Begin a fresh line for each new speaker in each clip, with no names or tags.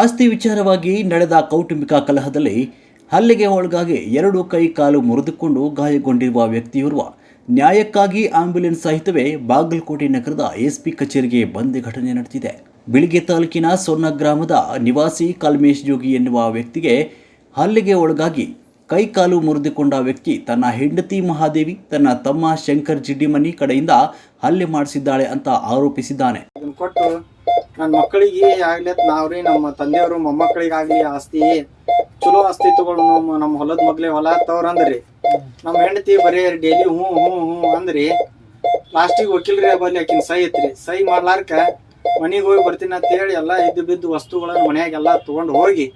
ಆಸ್ತಿ ವಿಚಾರವಾಗಿ ನಡೆದ ಕೌಟುಂಬಿಕ ಕಲಹದಲ್ಲಿ ಹಲ್ಲೆಗೆ ಒಳಗಾಗಿ ಎರಡು ಕೈ ಕಾಲು ಮುರಿದುಕೊಂಡು ಗಾಯಗೊಂಡಿರುವ ವ್ಯಕ್ತಿಯೋರ್ವ ನ್ಯಾಯಕ್ಕಾಗಿ ಆಂಬ್ಯುಲೆನ್ಸ್ ಸಹಿತವೇ ಬಾಗಲಕೋಟೆ ನಗರದ ಎಸ್ಪಿ ಕಚೇರಿಗೆ ಬಂದ್ ಘಟನೆ ನಡೆದಿದೆ. ಬಿಳಿಗೆ ತಾಲೂಕಿನ ಸೊನ್ನ ಗ್ರಾಮದ ನಿವಾಸಿ ಕಲ್ಮೇಶ್ ಜೋಗಿ ಎನ್ನುವ ವ್ಯಕ್ತಿಗೆ ಹಲ್ಲೆಗೆ ಒಳಗಾಗಿ ಕೈಕಾಲು ಮುರಿದುಕೊಂಡ ವ್ಯಕ್ತಿ ತನ್ನ ಹೆಂಡತಿ ಮಹಾದೇವಿ, ತನ್ನ ತಮ್ಮ ಶಂಕರ್ ಜಿಡ್ಡಿಮನಿ ಕಡೆಯಿಂದ ಹಲ್ಲೆ ಮಾಡಿಸಿದ್ದಾಳೆ ಅಂತ ಆರೋಪಿಸಿದ್ದಾನೆ.
ಅದನ್ನ ಕೊಟ್ಟು ನನ್ನ ಮಕ್ಕಳಿಗೆ ಆಗ್ಲಿ ನಾವ್ರಿ, ನಮ್ಮ ತಂದೆಯವರು ಮೊಮ್ಮಕ್ಕಳಿಗಾಗ್ಲಿ ಆಸ್ತಿ, ಚಲೋ ಆಸ್ತಿ ತಗೊಂಡು ನಮ್ಮ ನಮ್ಮ ಹೊಲದ ಮಗ್ಲೆ ಹೊಲ ತವ್ರ ಅಂದ್ರಿ. ನಮ್ಮ ಹೆಂಡತಿ ಬರೀ ಡೈಲಿ ಹ್ಞೂ ಹ್ಞೂ ಹ್ಞೂ ಅಂದ್ರಿ. ಲಾಸ್ಟಿಗೆ ವಕೀಲ್ರಿ ಬಲ್ಲಿ ಆಕಿನ ಸೈ ಐತ್ರಿ. ಸೈ ಮಾಡ್ಲಾರ್ಕ ಮನೆಗೆ ಹೋಗಿ ಬರ್ತೀನಿ ಅಂತ ಹೇಳಿ ಎಲ್ಲ ಇದ್ದು ಬಿದ್ದು ವಸ್ತುಗಳನ್ನ ಮನ್ಯಾಗೆಲ್ಲ ತಗೊಂಡು ಹೋಗಿ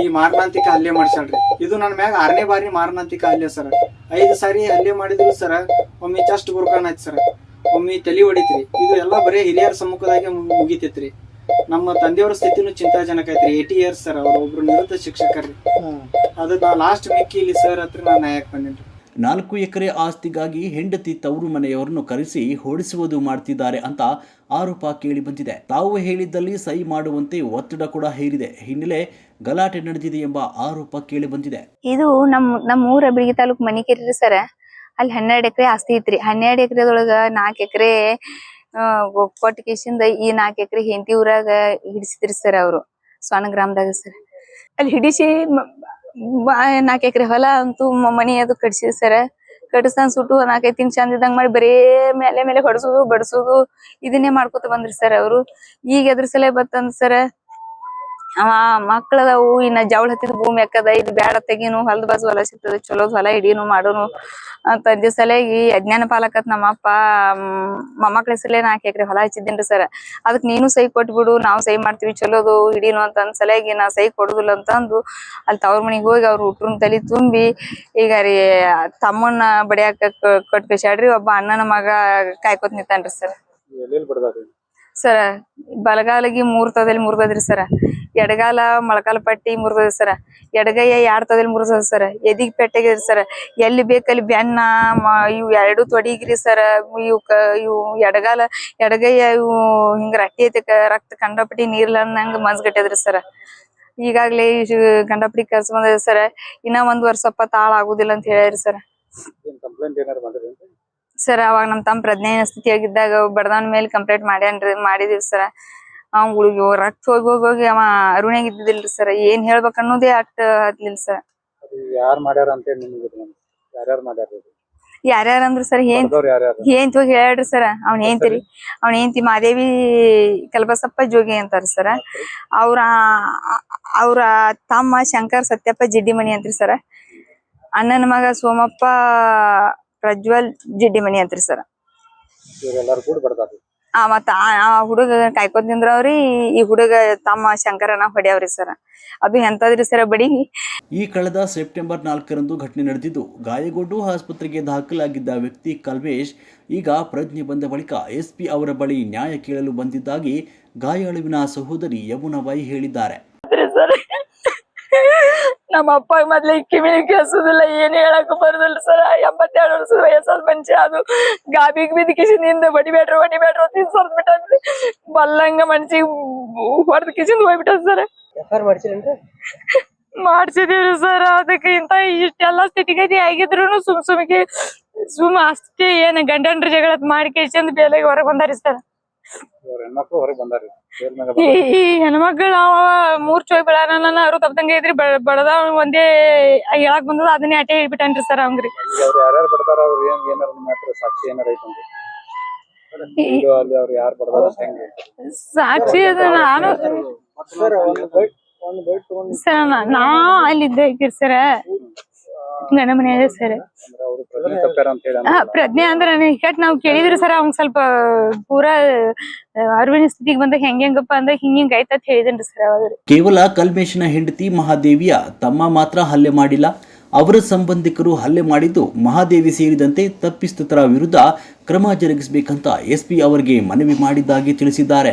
ಈ ಮಾರಣಾಂತಿಕ ಹಲ್ಲೆ ಮಾಡ್ಸ್ಯಾಳ್ರಿ. ಇದು ನನ್ನ ಮ್ಯಾಗ ಆರನೇ ಬಾರಿ ಮಾರಣಾಂತಿಕ ಹಲ್ಲೆ ಸರ್. ಐದು ಸಾರಿ ಹಲ್ಲೆ ಮಾಡಿದ್ರು ಸರ್ ಒಮ್ಮೆ ಚಸ್ಟ್ ಬುರ್ಕಾನ್ ಆಯ್ತು ಸರ್. ಒಮ್ಮೆ ತಲೆ ಹೊಡಿತ್ರಿ. ಇದು ಎಲ್ಲ ಬರೀ ಹಿರಿಯರ ಸಮ್ಮುಖದಾಗೆ ಮುಗಿತೈತ್ರಿ. ನಮ್ಮ ತಂದೆಯವರ ಸ್ಥಿತಿನೂ ಚಿಂತಾಜನಕ ಐತ್ರಿ. ಏಟಿ ಇಯರ್ಸ್ ಸರ್ ಅವ್ರು ಒಬ್ರು ನಿವೃತ್ತ ಶಿಕ್ಷಕರ್ರಿ. ಅದು ನಾ ಲಾಸ್ಟ್ ಮಿಕ್ಕಿ ಇಲ್ಲಿ ಸರ್ ಹತ್ರ ನಾ ನಾಯಕ್ ಬಂದೇನ್ರಿ.
ನಾಲ್ಕು ಎಕರೆ ಆಸ್ತಿಗಾಗಿ ಹೆಂಡತಿ ತವರು ಮನೆಯವರನ್ನು ಕರೆಸಿ ಹೊಡಿಸುವುದು ಮಾಡ್ತಿದ್ದಾರೆ ಅಂತ ಆರೋಪ ಕೇಳಿ ಬಂದಿದೆ ತಾವು ಹೇಳಿದ್ದಲ್ಲಿ ಸಹಿ ಮಾಡುವಂತೆ ಒತ್ತಡ ಕೂಡ ಹೇರಿದೆ. ಹಿನ್ನೆಲೆ ಗಲಾಟೆ ನಡೆದಿದೆ ಎಂಬ ಆರೋಪ ಕೇಳಿ ಬಂದಿದೆ
ಇದು ನಮ್ಮ ನಮ್ಮ ಊರ ಬಿಳಿಗಿ ತಾಲೂಕು ಮನಿಕೇರಿ ಸರ. ಅಲ್ಲಿ ಹನ್ನೆರಡ್ ಎಕರೆ ಆಸ್ತಿ ಐತ್ರಿ. ಹನ್ನೆರಡು ಎಕರೆದೊಳಗ ನಾಲ್ಕು ಎಕರೆ ಕೊಟ್ಟ ಈ ನಾಲ್ಕು ಎಕರೆ ಹೆಂಡತಿ ಊರಾಗ ಹಿಡಿಸಿದ್ರಿ ಸರ್ ಅವರು. ಸ್ವಾನ ಗ್ರಾಮದಾಗ ಸರ್. ಅಲ್ಲಿ ಹಿಡಿಸಿ ನಾಲ್ಕ್ ಎಕರೆ ಹೊಲ ಅಂತೂ ಮನೆ ಅದು ಕಟ್ಸಿದ್ ಸರ್. ಕಟ್ಟಿಸ್ತಾನ ಸುಟ್ಟು ನಾಲ್ಕೈದು ತಿನ್ ಚಂದ ಇದ್ದಂಗ ಮಾಡಿ ಬರೇ ಮೇಲೆ ಮೇಲೆ ಹೊಡ್ಸೋದು, ಬಡ್ಸೋದು, ಇದನ್ನೇ ಮಾಡ್ಕೊತ ಬಂದ್ರಿ ಸರ್ ಅವ್ರು. ಈಗ ಎದ್ರ ಸಲ ಬತ್ತಂದ್ ಸರ್ ಅವ ಮಕ್ಕಳ ಇನ್ನ ಜವಳ ಹತ್ತಿದ ಭೂಮಿ ಅಕ್ಕದ ಇದು ಬ್ಯಾಡ ತೆಗೀನು, ಹೊಲದ ಬಾಜು ಹೊಲ ಸಿಗ್ತದ ಚಲೋದ್ ಹೊಲ ಹಿಡೀನು ಮಾಡೋನು ಅಂತ ಅದ್ರ ಸಲಗಿ ಅಜ್ಞಾನ ಪಾಲಕತ್ ನಮ್ಮಪ್ಪ ಮೊಮ್ಮಕ್ಳ ಹೆಸರಲ್ಲೇ ನಾಲ್ಕು ಹೊಲ ಹಚ್ಚಿದ್ದೇನ್ರಿ ಸರ್. ಅದಕ್ ನೀನು ಸಹಿ ಕೊಟ್ಬಿಡು ನಾವು ಸಹಿ ಮಾಡ್ತೀವಿ, ಚಲೋದು ಹಿಡೀನು ಅಂತ ಅಂದ್ ಸಲಗಿ ನಾ ಸಹಿ ಕೊಡುದಿಲ್ಲ ಅಂತಂದು ಅಲ್ಲಿ ತವ್ರ ಮನಿಗ್ ಹೋಗಿ ಅವ್ರ ಹುಟ್ರನ್ ತಲಿ ತುಂಬಿ ಈಗ ರೀ ತಮ್ಮನ್ನ ಬಡಿಯಾಕ ಕೊಟ್ ಕಳ್ಸ್ಯಾಡ್ರಿ ಒಬ್ಬ ಅಣ್ಣನ ಮಗ ಕಾಯ್ಕೊತ್ ನಿಂತಾನ್ರಿ ಸರ್. ಸರ, ಬಲಗಾಲಿಗೆ ಮೂರ್ ತದಲ್ಲಿ ಸರ್. ಸರ ಎಡಗಾಲ ಮೊಳಕಾಲ ಪಟ್ಟಿ ಮುರಿದೋದ್ರಿ ಸರ. ಎಡಗೈಯ ಎರಡ್ ತದಲ್ಲಿ ಮುರಿದದ ಸರ. ಎದಿಗ್ ಪೆಟ್ಟಿಗೆ ಸರ. ಎಲ್ಲಿ ಬೇಕಲ್ಲಿ ಬೆನ್ನ ಇವು ಎರಡು ತೊಡಿಗ್ರಿ ಸರ. ಇವು ಕ, ಇವು ಎಡಗಾಲ, ಎಡಗೈಯ ಇವು ಹಿಂಗ ರಟ್ಟಿ ಐತಿ ರಕ್ತ ಕಂಡಪಟ್ಟಿ ನೀರ್ಲಂದಂಗ ಮನ್ಸ್ಗಟ್ಟದ್ರಿ ಸರ. ಈಗಾಗ್ಲೇ ಗಂಡಪಡಿ ಗಂಡಪಟ್ಟಿ ಬಂದಿದೆ ಸರ್. ಇನ್ನ ಒಂದ್ ವರ್ಷಪ್ಪ ತಾಳ ಆಗುದಿಲ್ಲ ಅಂತ ಹೇಳ್ಯಾರಿ ಸರ್. ಸರ್ ಅವಾಗ ನಮ್ ತಮ್ಮ ಪ್ರಜ್ಞೆನ ಸ್ಥಿತಿಯಾಗಿದ್ದಾಗ ಬಡದವನ ಮೇಲೆ ಕಂಪ್ಲೇಂಟ್ ಮಾಡ್ಯಾನ್ರಿ ಮಾಡಿದೀವಿ ಸರ್. ಅವ್ನ್ ರಕ್ತ ಹೋಗಿ ಹೋಗಿ ಹೋಗಿ ಅವ ಅರುಣ್ಯಾಗ ಇದ್ದಿದ್ದಿಲ್ರಿ ಸರ್. ಏನ್ ಹೇಳ್ಬೇಕು ಅನ್ನೋದೇ ಅಟ್ ಹತ್ಲಿಲ್ಲ ಸರ್.
ಯಾರು ಮಾಡ್ಯಾರ ಅಂತ ನಿಮ್ಗೆ ಯಾರ್ಯಾರು ಮಾಡ್ಯಾರ
ಯಾರ್ಯಾರ ಅಂದ್ರ ಸರ್ ಏನ್ ಏಂತ ಹೋಗಿ ಹೇಳ್ರಿ ಸರ್. ಅವ್ನ ಏನ್ತಿರಿ ಅವ್ನ ಏನ್ತಿ ಮಾದೇವಿ ಕಲ್ಬಸಪ್ಪ ಜೋಗಿ ಅಂತಾರ ಸರ್. ಅವ್ರ ಅವ್ರ ತಮ್ಮ ಶಂಕರ್ ಸತ್ಯಪ್ಪ ಜಿಡ್ಡಿಮಣಿ ಅಂತ್ರಿ ಸರ್. ಅಣ್ಣನ ಮಗ ಸೋಮಪ್ಪ ಪ್ರಜ್ವಲ್ ಜಿಡ್ಡಿಮಣಿ ಅಂತ್ರಿ ಸರ್
ಇವರೆಲ್ಲರೂ ಕೂಡ ಬಡ್ದಾರಿ
ಆ ಮತ್ತ ಆ- ಆ ಹುಡುಗ ಕಾಯ್ಕೊಂಡ್ ನಿಂದ್ರವ್ರಿ ಈ ಹುಡುಗ ತಮ್ಮ ಶಂಕರನ ಹೊಡ್ಯಾವ್ರಿ ಸರ್ ಅದು ಎಂತದ್ರಿ ಸರ್ ಬಡಿ?
ಈ ಕಳೆದ ಸೆಪ್ಟೆಂಬರ್ ನಾಲ್ಕರಂದು ಘಟನೆ ನಡೆದಿದ್ದು ಗಾಯಗೊಂಡು ಆಸ್ಪತ್ರೆಗೆ ದಾಖಲಾಗಿದ್ದ ವ್ಯಕ್ತಿ ಕಲ್ವೇಶ್ ಈಗ ಪ್ರಜ್ಞೆ ಬಂದ ಬಳಿಕ ಎಸ್ಪಿ ಅವರ ಬಳಿ ನ್ಯಾಯ ಕೇಳಲು ಬಂದಿದ್ದಾಗಿ ಗಾಯಾಳುವಿನ ಸಹೋದರಿ ಯಮುನಾಬಾಯಿ ಹೇಳಿದ್ದಾರೆ.
ಸರ್. ನಮ್ಮ ಅಪ್ಪ ಮೊದ್ಲು ಕಿವಿನ ಕೇಳಿಸೋದಿಲ್ಲ ಏನ್ ಹೇಳಕ್ ಬರೋದಿಲ್ಲ ಸರ್. ಎಂಬತ್ತೆರಡು ವರ್ಷದ ವಯಸ್ಸಾದ ಮನುಷ್ಯ ಅದು ಗಾಬಿಗ್ ಬಿದ್ದ ಕಿಶಿನಿಂದ ಬಡಿಬೇಡ್ರು ಬಡಿಬೇಡ್ರು ಅಂತ ಸರ್ದ್ ಬಿಟ್ಟನ್ರಿ ಬಲ್ಲಂಗ ಮನ್ಸಿಗೆ ಹೊಡೆದ ಕಿಸಿಂದ ಹೋಗ್ಬಿಟ್ಟ ಸರ್. ಮಾಡ್ಸಿದೀವ್ರಿ ಸರ್. ಅದಕ್ಕೆ ಇಂತ ಇಷ್ಟೆಲ್ಲಾ ಸ್ಥಿತಿಗತಿ ಆಗಿದ್ರು ಸುಮ್ ಸುಮ್ಗೆ ಸುಮ್ ಅಷ್ಟೇ ಏನ್ ಗಂಡನ್ರ ಜಗಳ ಮಾಡಿ ಕೇಸಿಂದ ಬೇಲೆಗೆ ಹೊರಗ್ ಬಂದಾರಿ ಸರ್.
ಹೆಣ್ಮಕ್ಳು ಹೊರಗೆ ಬಂದಾರಿ.
ಈ ಈ ಹೆಣ್ಮಕ್ಳು ಅವ ಮೂರ್ ಚೋಯ್ ಬೆಳಾರನ ಅವ್ರು ತಪ್ಪದಂಗ ಐತ್ರಿ ಬಡದ ಒಂದೇ ಹೇಳಕ್ ಬಂದದ ಅದನ್ನೇ ಅಟೆ ಹೇಳ್ಬಿಟ್ಟನ್ರಿ ಸರ್ ಅವಂಗ್ರಿ
ಅವ್ರು ಯಾರ್ಯಾರು ಬಡ್ದಾರ ಅವ್ರ ಏನ್ ಏನಾರ ನಿಮ್ಮ ಹತ್ರ ಸಾಕ್ಷಿ ಏನಾರ ಐತಂದ್ರಿ ಇದು ಅಲ್ಲಿ ಅವ್ರು ಯಾರು ಬಡ್ದಾರ ಅಂತ ಹೆಂಗೆ
ಸಾಕ್ಷಿ ಅದು ನಾನು
ಸರ್ ಒಂದು ಬೈಟ್ ಒಂದು ಬೈಟ್ ತಗೊಂಡು
ಸರ್ ನಾ ಅಲ್ಲಿದ್ದ ಸರ್. ಗಂಡ ಮನೆಯಾಗ ಸರ್ ಹಾ ಪ್ರಜ್ಞೆ ಅಂದ್ರೆ ಇಕಟ್ ನಾವ್ ಕೇಳಿದ್ರಿ ಸರ್ ಅವ್ನ್ ಸ್ವಲ್ಪ ಪೂರಾ ಅರಿವಿನ ಸ್ಥಿತಿಗೆ ಬಂದಾಗ ಹೆಂಗ್ ಹೆಂಗಪ್ಪ ಅಂದ್ರೆ ಹಿಂಗ್ ಹಿಂಗ್ ಅಂತ ಹೇಳಿದನ್ರಿ ಸರ್
ಕೇವಲ ಕಲ್ಮೇಶನ ಹೆಂಡತಿ ಮಹಾದೇವಿಯ ತಮ್ಮ ಮಾತ್ರ ಹಲ್ಲೆ ಮಾಡಿಲ್ಲ ಅವರ ಸಂಬಂಧಿಕರು ಹಲ್ಲೆ ಮಾಡಿದ್ದು ಮಹಾದೇವಿ ಸೇರಿದಂತೆ ತಪ್ಪಿಸ್ತರ ವಿರುದ್ಧ ಕ್ರಮ ಜರುಗಿಸಬೇಕಂತ ಎಸ್ಪಿ ಅವರಿಗೆ ಮನವಿ ಮಾಡಿದ್ದಾಗಿ ತಿಳಿಸಿದ್ದಾರೆ.